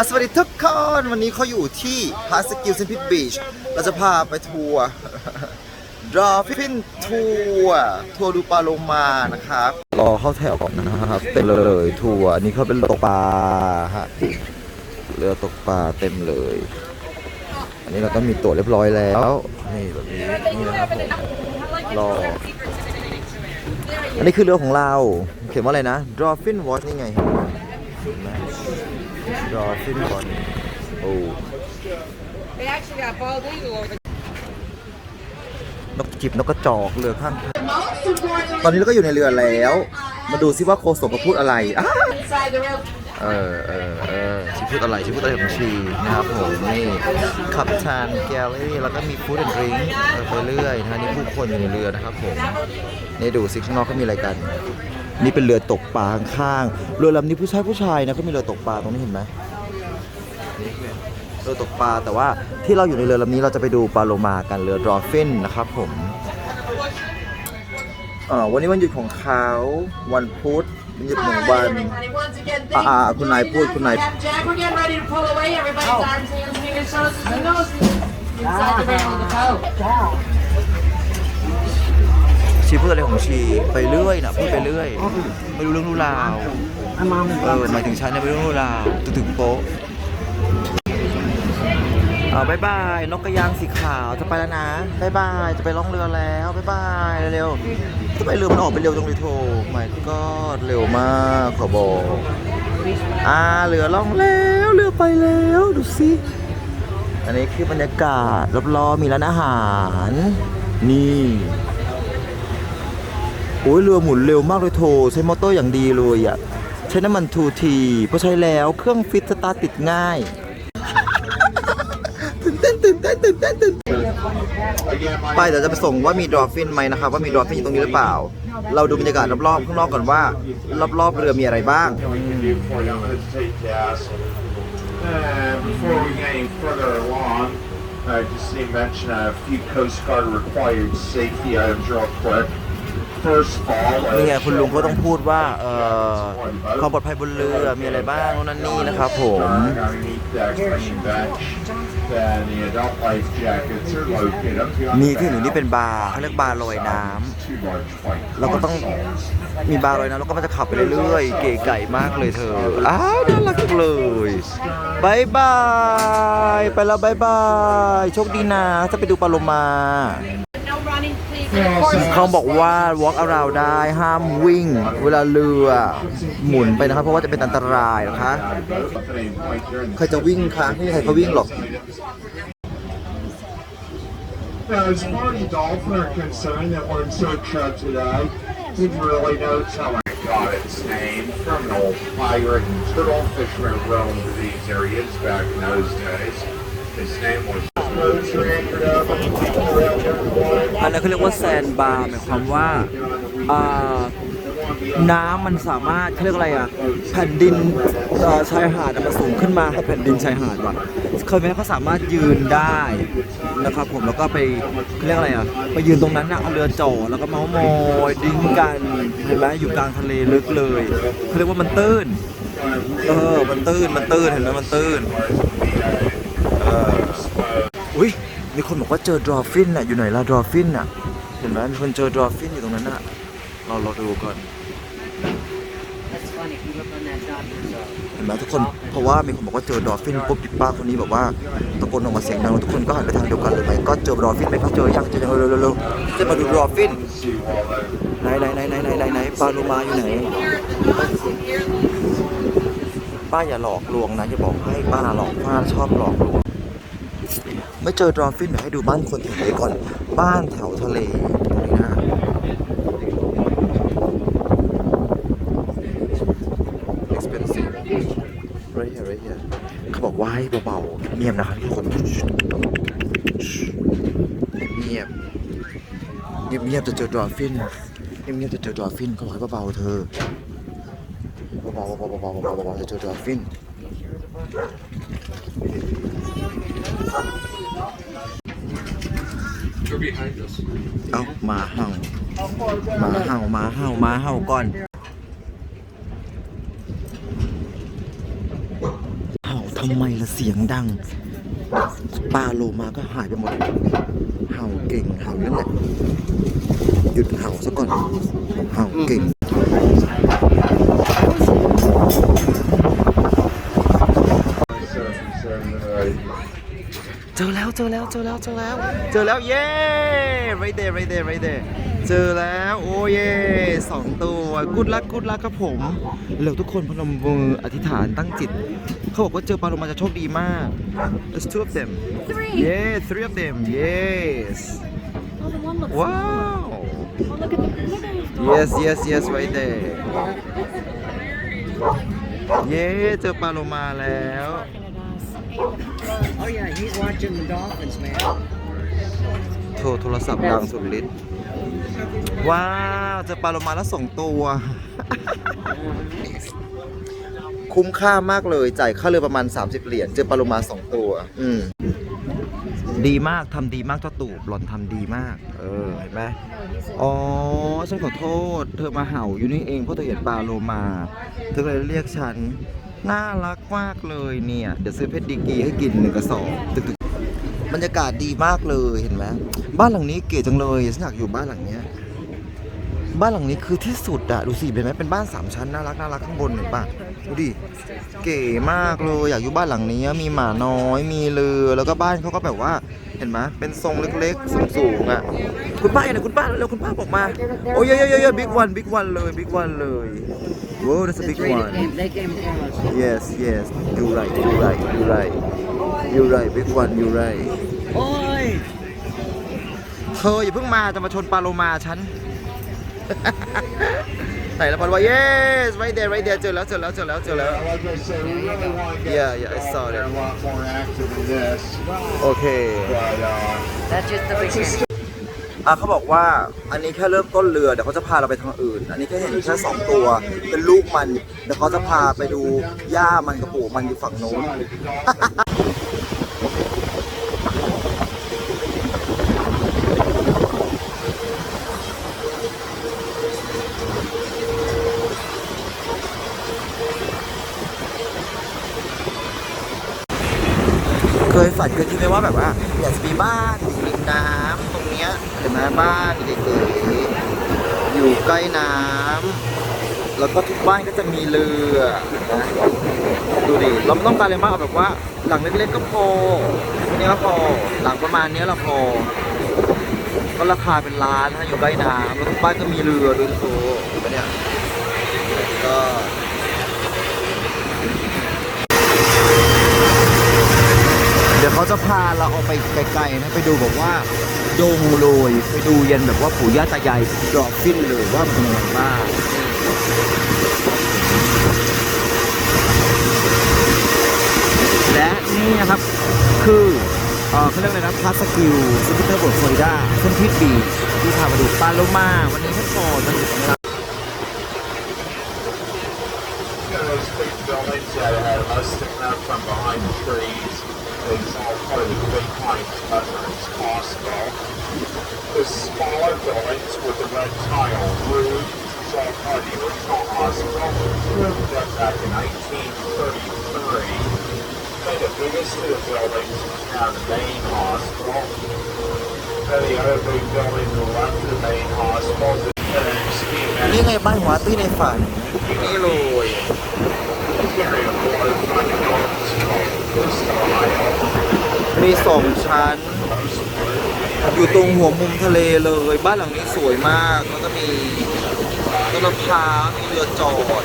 อสวัสดีทุกคนวันนี้เขาอยู่ที่พาสกิลเซนพิทบีชเราจะพาไปทัวร์ดรอฟินทัวร์ทัวร์ดูปลาโลมานะครับรอเข้าแถวก่อนนะครับเต็มเลยทัวร์นนี้เขาเป็นเรือตกปลาฮะเรือตกปลาเต็มเลย อันนี้เราก็มีตั๋วเรียบร้อยแล้วนี่แบบนี้นี่นะครับผมรออันนี้คือเรือของเรา เขียนว่าอะไรนะ Dolphin Watch นี่ไง Dolphin Watch โอ้ They actually got bald eagle over นกจิบนกกระจอกเรือข้างทางตอนนี้เราก็อยู่ในเรือแล้ว มาดูซิว่าโคศกเขาพูดอะไรอ้า inside the rope. เออเออเออชีพูดอะไรชีพูดอะไรของชีนะครับผมนี่ขับทานแกลลี่แล้วก็มีฟู้ดแอนด์ดริงก์ไปเรื่อยนะนี่ผู้คนอยู่ในเรือนะครับผมนี่ดูสิข้างนอกเขามีอะไรกัน นี่เป็นเรือตกปลาข้างๆเรือลำนี้ผู้ชายผู้ชายนะเขามีเรือตกปลาตรงนี้เห็นไหมเรือตกปลาแต่ว่าที่เราอยู่ในเรือลำนี้เราจะไปดูปลาโลมากันเรือดรอฟินนะครับผมอ่อวันนี้วันหยุดของเขาวันพุธวันหยุดหนึ่งวัน Everybody, once again, Ah, thank ah, you. good night, Join good night. Captain Jack, ชีพูดอะไรของชีไปเรื่อยนะพูดไปเรื่อยไม่รู้เรื่องรู้ราวเออหมายถึงฉันเนี่ยไม่รู้เรื่องรู้ราวถึงถึงโป๊ะอ่าบายบายนกกระยางสีขาวจะไปแล้วนะบายบายจะไปล่องเรือแล้วบายบายเร็วๆทำไมเรือมันออกไปเร็วจังเลยโทไม่ก็เร็วมากขอบอกอ่าเรือล่องแล้วเรือไปแล้วดูสิอันนี้คือบรรยากาศรอบๆมีร้านอาหาร นี่ โอ้ยเรือหมุนเร็วมากเลยโทใช้มอเตอร์อย่างดีเลยอะ ใช้น้ำมันทูทีพอใช้แล้วเครื่องฟิตสตาร์ทติดง่ายตื่นเต้นตื่นเต้นตื่นเต้นตื่นเต้นไปเดี๋ยวจะไปส่งว่ามีดอลฟินไหมนะครับว่ามีดอลฟินอยู่ตรงนี้หรือเปล่า เราดูบรรยากาศรอบๆข้างนอกก่อนว่า รอบๆเรือมีอะไรบ้าง viewpoint, I'm going to take gas. And before we get any further along, I just need to mention a few Coast Guard required safety items real quick. นี่ไงคุณลุงก็ต้องพูดว่าเอ่อความปลอดภัยบนเรือมีอะไรบ้างนั่นนี่นะครับผมมีที่หนึ่งนี่เป็นบาร์เขาเรียกบาร์ลอยน้ำเราก็ต้องมีบาร์ลอยน้ำแล้วก็มันจะขับไปเรื่อยๆเก๋ไก่มากเลยเธออ้าวน่ารักจังเลยบายบายไปแล้วบายบายโชคดีนะจะไปดูปลาโลมา เขาบอกว่า walk around ได้ห้ามวิ่ง เวลาเรือหมุนไปนะครับ เพราะว่าจะเป็นอันตรายนะคะใครจะวิ่งคะไม่มีใครเขาวิ่งหรอก Now, as far as dolphin are concerned that we're in search of today, who really knows how I got its name from an old pirate and turtle fisherman who roamed these areas back in those days. His name was อันนั้นเขาเรียกว่าแซนบาร์หมายความว่าน้ำมันสามารถเขาเรียกอะไรอะแผ่นดินชายหาดมันสูงขึ้นมาแผ่นดินชายหาดว่ะเคยไหมเขาสามารถยืนได้นะครับผมแล้วก็ไปเขาเรียกอะไรอะไปยืนตรงนั้นนะเอาเรือจ่อแล้วก็เมาส์มอยดิ้งกันเห็นไหมอยู่กลางทะเลลึกเลยเขาเรียกว่ามันตื้นเออมันตื้นมันตื้นเห็นไหมมันตื้นเออ อุ้ยมีคนบอกว่าเจอดรอฟินอะอยู่ไหนล่ะดรอฟินอะเห็นไหมมีคนเจอดรอฟินอยู่ตรงนั้นอะเราเราดูก่อน เห็นไหมทุกคนเพราะว่ามีคนบอกว่าเจอดรอฟินปุ๊บดิป้าคนนี้บอกว่าตะโกนออกมาเสียงดังแล้วทุกคนก็หันไปทางเดียวกันเลยไหมก็เจอดรอฟินไหมครับเจอยังเจอยังเร็วๆเร็วๆจะมาดูดอฟินไหนไหนไหนไหนไหนไหนไหนปลาโลมาอยู่ไหนป้าอย่าหลอกลวงนะอย่าบอกให้ป้าหลอกป้าชอบหลอกลวง ไม่เจอดรอฟินเดี๋ยวให้ดูบ้านคนแถวนี้ก่อน บ้านแถวทะเลนี้นะเขาบอกว่าให้เบาๆเงียบนะครับทุกคนเงียบเงียบเงียบจะเจอดอลฟินเงียบเงียบจะเจอดอลฟินเขาบอกให้เบาๆเธอเบาๆเบาๆเบาๆเบาๆเบาๆจะเจอดอลฟิน เอามาเห่ามาเห่ามาเห่ามาเห่าก่อนเห่าทำไมละเสียงดังปลาโลมาก็หายไปหมด เห่าเก่งเห่านั่นแหละหยุดเห่าซะก่อน เห่าเก่ง เจอแล้วเจอแล้วเจอแล้วเจอแล้วเจอแล้วเย้ right there right there right there เจอแล้วโอ้เย่สองตัวกุดลักกุดลักครับผมแล้วทุกคนพนมมืออธิษฐานตั้งจิต เขาบอกว่าเจอปลาโลมาจะโชคดีมาก There's two of them Three. yeah three of them yes Oh, the one looks. wow Oh, look at the. Look at his yes yes yes right there เย้เจอปลาโลมาแล้ว Oh yeah, he's watching the dolphins, man. โทรโทรศัพท์ดังสุดฤทธิ์ว้าวเจอปลาโลมาแล้วสองตัว คุ้มค่ามากเลยจ่ายค่าเรือประมาณ 30 เหรียญเจอปลาโลมาสองตัว อืมดีมากทำดีมากเจ้าตูบหล่อนทำดีมาก เออเห็นไหมอ๋อฉันขอโทษ เธอมาเห่าอยู่นี่เองเพราะเธอเห็นปลาโลมา เธอเลยเรียกฉัน น่ารักมากเลยเนี่ย เดี๋ยวซื้อเพชรดีกีให้กินหนึ่งกระสอบตึกๆบรรยากาศดีมากเลยเห็นไหมบ้านหลังนี้เก๋จังเลยฉันอยากอยู่บ้านหลังเนี้ยบ้านหลังนี้คือที่สุดอะดูสิเป็นไหมเป็นบ้านสามชั้นน่ารักน่ารักข้างบนเห็นปะดูดิเก๋มากเลยอยากอยู่บ้านหลังนี้มีหมาน้อยมีเรือแล้วก็บ้านเขาก็แบบว่าเห็นไหมเป็นทรงเล็กๆสูงๆอะคุณป้าอยู่ไหนคุณป้าเร็วคุณป้าบอกมาโอ้ยเยอะๆบิ๊กวันบิ๊กวันเลยบิ๊กวันเลย ว้าว that's a The big three one that came, they came from us. yes yes you right you right you right you right big one you right Oi! เธออย่าเพิ่งมาจะมาชนปลาโลมาฉัน ไหนละปลาโลมา yes right there right there เจอแล้วเจอแล้วเจอแล้วเจอแล้ว Yeah, like I said, we really want to get Yeah, yeah, I going saw there that. a lot more active than this. โอเค But uh, That's just the beginning. อะเขาบอกว่าอันนี้แค่เริ่มต้นเรือเดี๋ยวเขาจะพาเราไปทางอื่น อันนี้แค่เห็นแค่สองตัว เป็นลูกมันเดี๋ยวเขาจะพาไปดูหญ้ามันกระปูมันอยู่ฝั่งโน้น เคยฝันเคยคิดไหมว่าแบบว่าอยากจะมีบ้านอยู่ริมน้ำ ตรงเนี้ยเห็นไหมบ้านเก๋ๆอยู่ใกล้น้ำแล้วก็ทุกบ้านก็จะมีเรือนะดูดิเราไม่ต้องการอะไรมากเอาแบบว่า หลังเล็กๆก็พอนี่ก็พอหลังประมาณเนี้ยเราพอก็ราคาเป็นล้านนะอยู่ใกล้น้ำแล้วทุกบ้านก็มีเรือดูสิโอ้เห็นไหมเนี่ยก็เดี๋ยวเขาจะพาเราออกไปไกลๆนะไปดูแบบว่า ดงโรยไปดูยันแบบว่าปู่ย่าตายายดรอปฟินเลยว่าเป็นยังไงบ้างและนี่นะครับ คือเขาเรียกอะไรนะพาสกิลซูปิเตอร์บทฟลอริดาเส้นพิษบีที่พามาดูปาโลมาวันนี้แค่พอจะถึงแล้ว you know, those big buildings that had a stick out from behind the trees. they solve part of the as much as possible. The smaller buildings with the red tile roof solve part the original hospital, moved back in 1933. They the biggest of the buildings are the main hospital. Then the other big building to the left of the main hospital is the next. Những ngày ban hóa มีสองชั้น อยู่ตรงหัวมุมทะเลเลย บ้านหลังนี้สวยมาก แล้วก็มีต้นมะพร้าวมีเรือจอด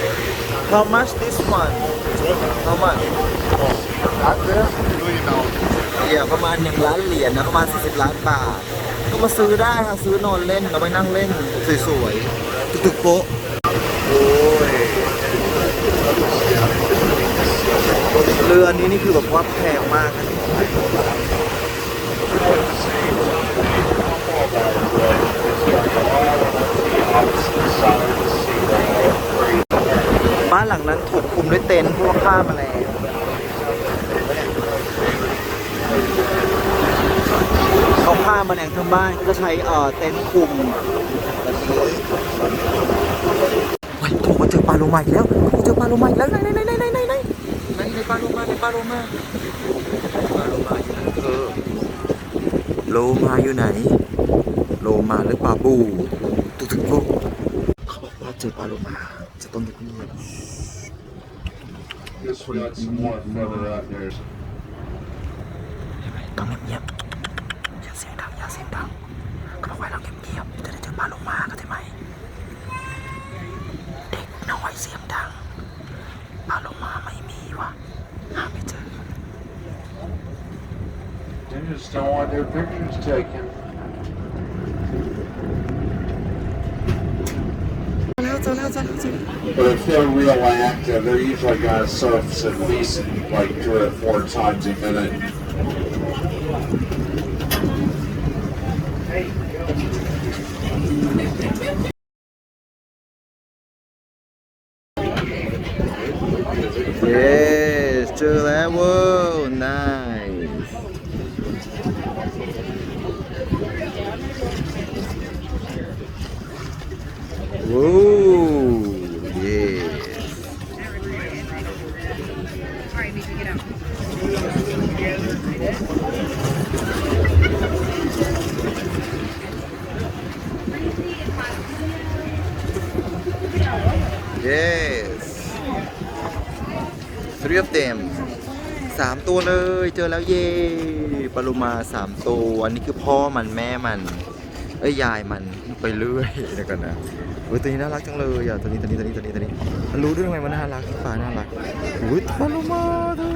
How much this one How much เดี๋ยวประมาณ1ล้านเหรียญนะประมาณ40ล้านบาท ก็มาซื้อได้ค่ะซื้อนอนเล่นเราไปนั่งเล่นสวยๆตึกๆโป๊ะโอ้ยเรืออันนี้นี่คือแบบว่าแพงมากนะ บ้านหลังนั้นถูกคุมด้วยเต็นท์พวกข้ามาแล้วเขาผ้ามาแหลงทั้งบ้านก็ใช้เอ่อเต็นท์คุมเฮ้ยถูกมาเจอปลาโลมาอีกแล้วถูกเจอปลาโลมาอีกแล้วไหนไหนไหนไหนไหนไหนไหนปลาโลมาในปลาโลมา โลมาอยู่ไหนเธอโลมาอยู่ไหน โลมาหรือปลาบูตุกถึงลูกเขาบอกว่าเจอปลาโลมาจะต้องอยู่ที่นี่ Just got some more further out there. ต้องเงียบๆอย่าเสียงดังอย่าเสียงดังเขาบอกว่าเราเงียบๆจะได้เจอปลาโลมาเข้าใจไหมเด็กน้อยเสียงดังปลาโลมาไม่มีวะหาไม่เจอ They just don't want their pictures taken. แล้วเจอแล้วเจอแล้วเจอ But if they're real active, they're usually gonna surface at least like three or four times a minute. Yes เจอแล้วเว้ย nice ว้าว yes yes three of them สามตัวเลย เจอแล้วเย่ปลามาสามตัว อันนี้คือพ่อมันแม่มัน เอ้ยยายมันไปเรื่อยเดี๋ยวกันนะ เฮ้ยตัวนี้น่ารักจังเลยอะตัวนี้ตัวนี้ตัวนี้ตัวนี้ตัวนี้มันรู้ด้วยไหมว่าน่ารักปลาน่ารักอุ้ยปลาโลมาดู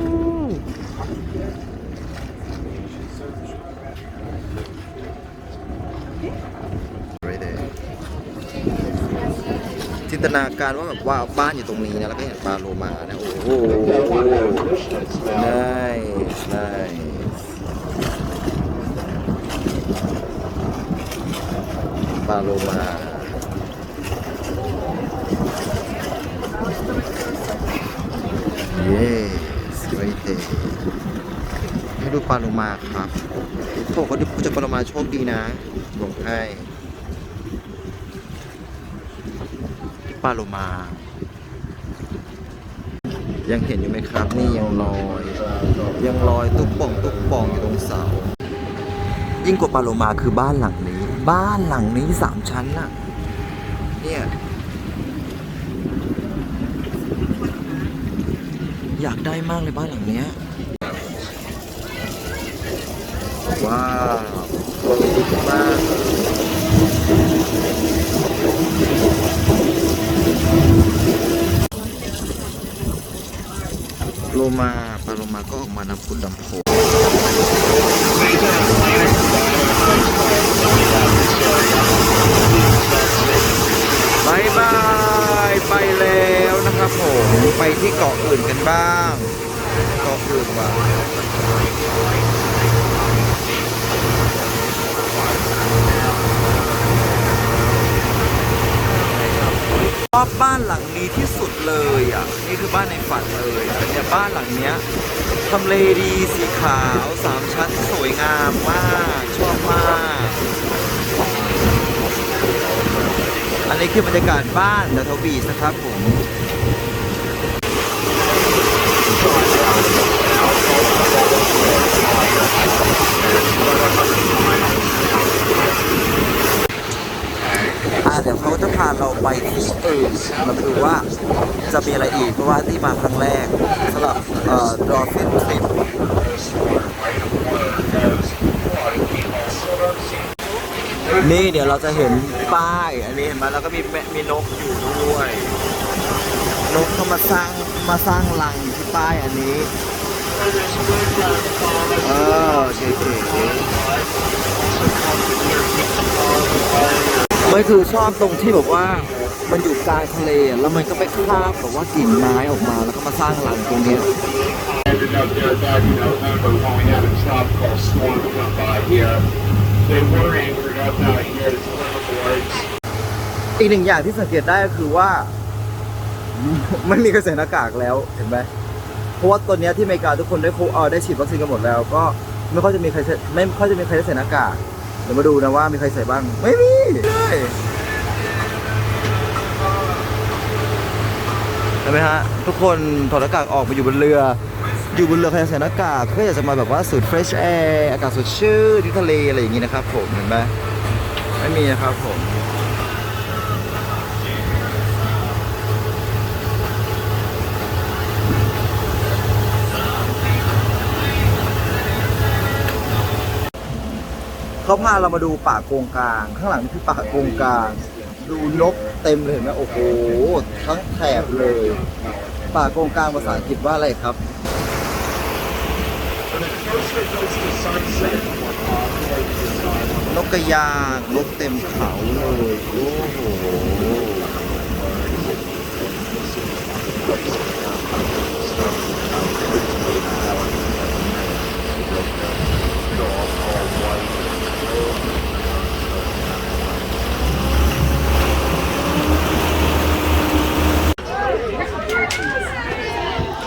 จินตนาการว่าแบบว่าบ้านอยู่ตรงนี้นะแล้วก็เห็นปลาโลมานะโอ้โห nice nice ปลาโลมา เย้สวยเตให้ดูปลาโลมาครับเขาบอกว่าจะปลาโลมาโชคดีนะบอกให้ปลาโลมา ยังเห็นอยู่ไหมครับ นี่ยังลอย ยังลอยตุ๊บป่องตุ๊บป่องอยู่ตรงเสา ยิ่งกว่าปาโลมาคือบ้านหลังนี้ บ้านหลังนี้สามชั้นน่ะ เนี่ย อยากได้มากเลยบ้านหลังเนี้ยว้าวดีมากโลมาปลาโลมาก็ออกมานำพุดดำโพ บายบายไปแล้วนะครับผมไปที่เกาะอื่นกันบ้างเกาะอื่นว่ะชอบบ้านหลังนี้ที่สุดเลยอะนี่คือบ้านในฝันเลยอะเนี่ยบ้านหลังเนี้ยทำเลดีสีขาวสามชั้นสวยงามมากชอบมาก อั นี้คือบรรยากาศบ้านเดอะทบีสนะครับผมอาเดี๋ยวเขาจะพาเราไปที่อื่นมาดูว่าจะมีอะไรอีกเพราะว่าที่มาครั้งแรกสำหรับเอ่อดอฟฟินทริป นี่เดี๋ยวเราจะเห็นป้าย อันนี้เห็นไหมแล้วก็มีแม่มีนกอยู่ด้วย นกเขามาสร้างมาสร้างรังอยู่ที่ป้ายอันนี้ เออเก๋ๆไม่คือชอบตรงที่แบบว่ามันอยู่กลางทะเลอะแล้วมันก็ไปคาบแบบว่ากิ่งไม้ออกมาแล้วก็มาสร้างรังตรงนี้ Ended up there back in November when we had a tropical storm come by here. อีกหนึ่งอย่างที่สังเกตได้ก็คือว่า ไม่มีใครใส่หน้ากากแล้วเห็นไหมเพราะว่าตอนเนี้ยที่อเมริกาทุกคนได้โคเออได้ฉีดวัคซีนกันหมดแล้ว ก็ไม่ค่อยจะมีใครไม่ค่อยจะมีใครได้ใส่หน้ากากเดี๋ยวมาดูนะว่ามีใครใส่บ้าง ไม่มีเลยเห็นไหมฮะ ทุกคนถอดหน้ากากออกมาอยู่บนเรือ อยู่บนเรือใครใส่หน้ากากก็อยากจะมาแบบว่าสูด fresh air อากาศสดชื่นที่ทะเลอะไรอย่างงี้นะครับผมเห็นไหมไม่มีนะครับผมเขาพาเรามาดูป่าโกงกลาง ข้างหลังนี่คือป่าโกงกลาง ดูนกเต็มเลยเห็นไหมโอ้โหทั้งแถบเลย ป่าโกงกลางภาษาอังกฤษว่าอะไรครับ นกกระยางนกเต็มเขาเลยโอ้โห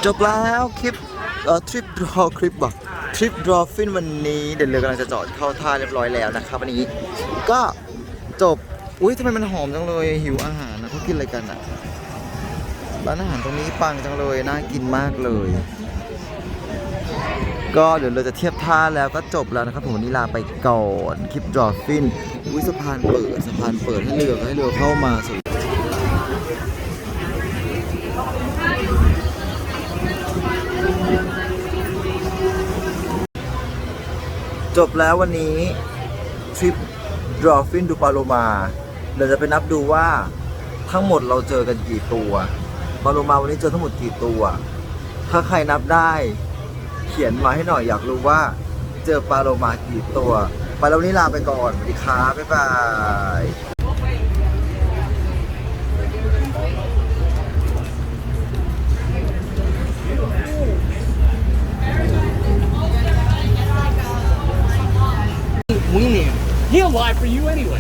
จบแล้วคลิปเอ่อทริปดรอคลิปบอก ริปดรอฟฟินวันนี้เดี๋ยวเรือกำลังจะจอดเข้าท่าเรียบร้อยแล้วนะครับวันนี้ ก็จบ อุ้ยทำไมมันหอมจังเลยหิวอาหารนะเขากินอะไรกันอะร้านอาหารตรงนี้ปังจังเลยน่ากินมากเลย ก็เดี๋ยวเราจะเทียบท่าแล้วก็จบแล้วนะครับผมวันนี้ลาไปก่อนคลิปดรอฟฟินอุ้ยสะพานเปิดสะพานเปิดให้เรือให้เรือเข้ามาสู่ จบแล้ววันนี้ทริปดรอฟินดูปาโลมาเดี๋ยวจะไปนับดูว่าทั้งหมดเราเจอกันกี่ตัวปาโลมาวันนี้เจอทั้งหมดกี่ตัว ถ้าใครนับได้ เขียนมาให้หน่อยอยากรู้ว่า เจอปลาโลมากี่ตัว ไปแล้ววันนี้ลาไปก่อนสวัสดีครับบ๊ายบาย for you anyway.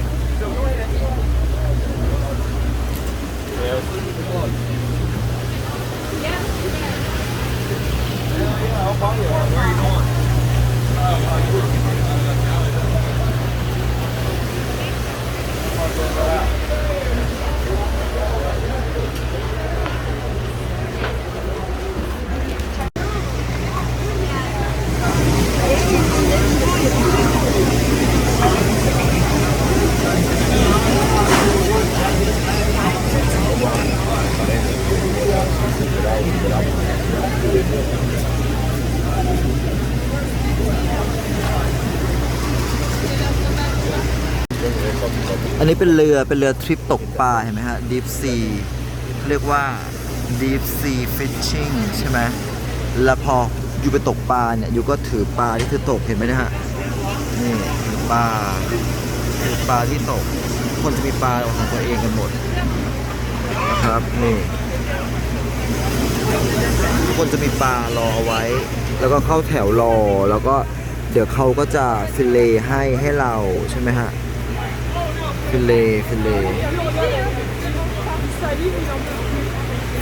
เป็นเรือเป็นเรือทริปตกปลาเห็นไหมฮะ deep sea เรียกว่า deep sea fishing ใช่ไหมแล้วพออยู่ไปตกปลาเนี่ยอยู่ก็ถือปลาที่คือตกเห็นไหมนะฮะนี่ถือปลาถือปลาที่ตกทุกคนจะมีปลาของตัวเองกันหมดนะครับนี่ทุกคนจะมีปลารอเอาไว้ แล้วก็เข้าแถวรอแล้วก็เดี๋ยวเขาก็จะฟิลเลต์ให้ให้เราใช่ไหมฮะ ฟิลเลฟิลเล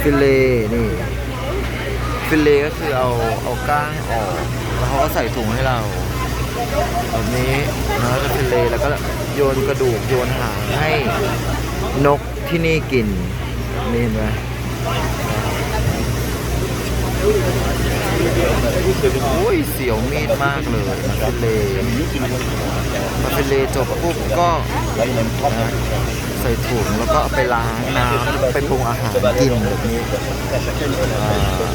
ฟิลเลนี่ฟิลเลก็คือเอาเอาก้างออกแล้วเขาก็ใส่ถุงให้เราแบบนี้นะจะฟิลเลแล้วก็โยนกระดูกโยนหางให้นกที่นี่กินนี่เห็นไหม โอ้ยเสียวมีดมากเลยมาฟิเลมาฟิเลจบปุ๊บก็ใส่ถุงแล้วก็ไปล้างน้ำไปปรุงอาหารกินแบบนี้อ่า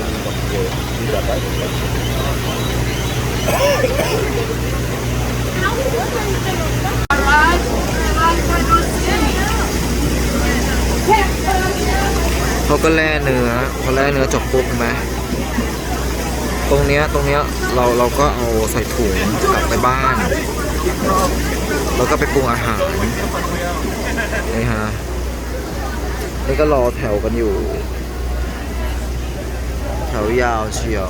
เขาก็แล่เนื้อพอแล่เนื้อจบปุ๊บไหม ตรงเนี้ยตรงเนี้ยเราเราก็เอาใส่ถุงกลับไปบ้าน แล้วก็ไปปรุงอาหารนี่ฮะนี่ก็รอแถวกันอยู่ แถวยาวเชียว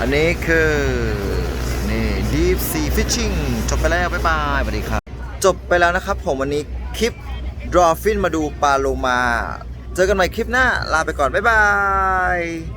อันนี้คือ นี่ Deep Sea Fishing จบไปแล้ว บ๊ายบายสวัสดีครับ จบไปแล้วนะครับผมวันนี้คลิป Draw Fin มาดูปลาโลมา เจอกันใหม่คลิปหน้า ลาไปก่อน บ๊ายบาย